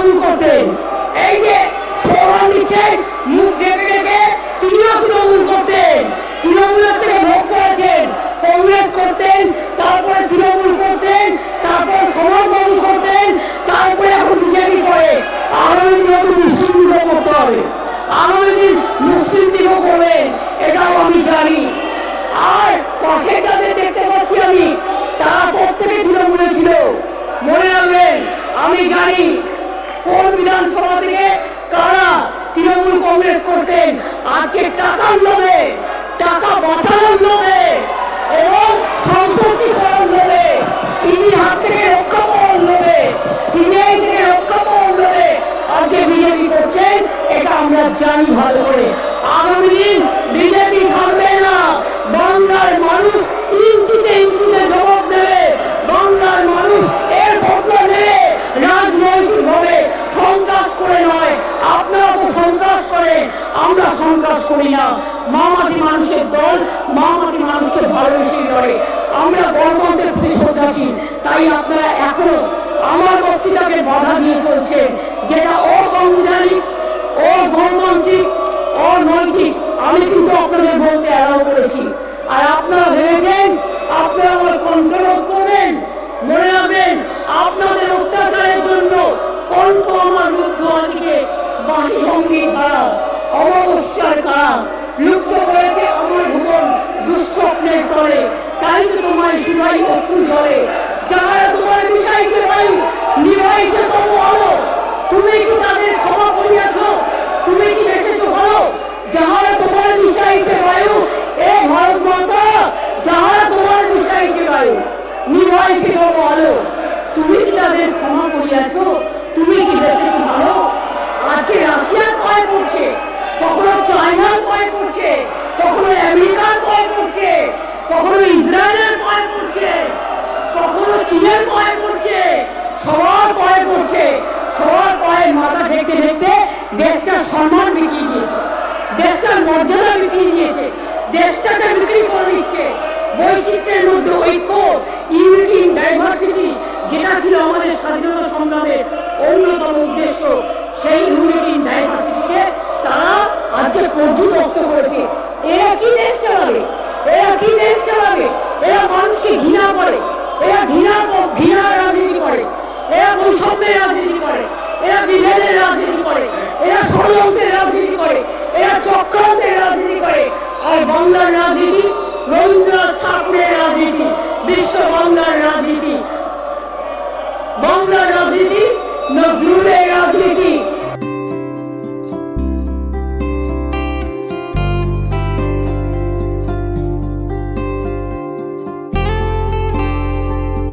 শুরু করতেন এই যে সেবা দিচ্ছেন, মুখ ডেকে ডেকে তিনিও তৃণমূল করতেন তৃণমূল থেকে ভোগ করেছেন। কংগ্রেস করতেন, তারপরে তৃণমূল করতেন, তারপর তারপরে সমাজবাদী করতেন, তারপরে এখন বিজেপি করে। আগামী দিন হয়তো মুসলিমগুলো করতে হবে। আগামী দিন মুসলিম দিনও করবেন, এটাও আমি জানি। আর পাশে তাদের দেখতে পাচ্ছি আমি করতেন আজকে টাকার লোভে টাকা বাঁচানোর লোভে এবং সম্পত্তি করার লোভে তিনি হাত থেকে রক্ষা পাওয়ার লোভে সিবিআই থেকে রক্ষা পাওয়ার লোভে আজকে বিজেপি করছেন, এটা আমরা জানি ভালো করে। আগামী দিন বিজেপি থাকবে না বাংলার মানুষ ইঞ্চিতে ইঞ্চিতে জবাব দেবে বাংলার মানুষ এর বদলা নেবে রাজনৈতিক ভাবে সন্ত্রাস করে নয় আপনারা তো সন্ত্রাস করেন আমরা সন্ত্রাস করি না। মামাটি মানুষের দল মামাটি মানুষকে ভালোবেসে করে আমরা গণতন্ত্রের প্রতি শ্রদ্ধাশীল তাই আপনারা এখনও আমার বক্তৃতাকে বাধা দিয়ে চলছে যেটা অসাংবিধানিক, অগণতান্ত্রিক, অনৈতিক। আমি কিন্তু আপনাদের বলতে অ্যালাউ করেছি। আর আপনারা ভেবেছেন, আপনারা আমার কন্ট্রোল করবেন? মনে রাখবেন, আপনাদের অত্যাচারের জন্য কণ্ঠ আমার রুদ্ধ আজকে বাসি সংগীত কারা অমাবস্যার কারা লুপ্ত করেছে আমার ভুবন, দুঃস্বপ্নের তলে। তাই তো তোমার শুনাই অশ্রু জলে যারা তোমার বিষাইছে বায়ু নিভাইছে তবু আলো। তুমি কি তাদের ক্ষমা করিয়াছ? তুমি কি এসেছ ভালো? যাহারা তোমার বিষাইছে বায়ু, এ ভারত মাতা, যাহারা তোমার বিষাইছে বায়ু, নিভাইছে তবু আলো। তুমি কি তাদের ক্ষমা করিয়াছ তুমি কি এসেছ ভালো আজকে রাশিয়ার পায়ে পড়ছে কখনো চায়নার পায়ে পড়ছে কখনো আমেরিকার পায়ে পড়ছে কখনো ইসরায়েলের পায়ে পড়ছে কখনো চীনের পায়ে পড়ছে সবার পায়ে পড়ছে সবার পায়ে মাথা দেখতে দেখতে দেশটার সম্মান বিকিয়ে দিয়েছে, দেশটার মর্যাদা বিকিয়ে দিয়েছে, দেশটাকে বিক্রি করে দিচ্ছে। বৈচিত্র্যের মধ্যে ঐক্য, ইউনিটি, ডাইভার্সিটি, যেটা ছিল আমাদের স্বাধীনতা সংগ্রামের অন্যতম উদ্দেশ্য, সেই ইউনিটি অজু নষ্ট করেছে এরা কি দেশ চালাবে? এরা কি দেশ চালাবে? এরা মানুষকে ঘৃণা করে। এরা ঘৃণা ঘৃণা রাজনীতি করে। এরা বৈষম্যের রাজনীতি করে। এরা বিভেদের রাজনীতি করে। এরা ষড়যন্ত্রের রাজনীতি করে। এরা চক্রান্তের রাজনীতি করে। আর বাংলার রাজনীতি, রবীন্দ্রনাথ ঠাকুরের রাজনীতি, বিশ্ব বাংলার রাজনীতি। বাংলার রাজনীতি নজরুলের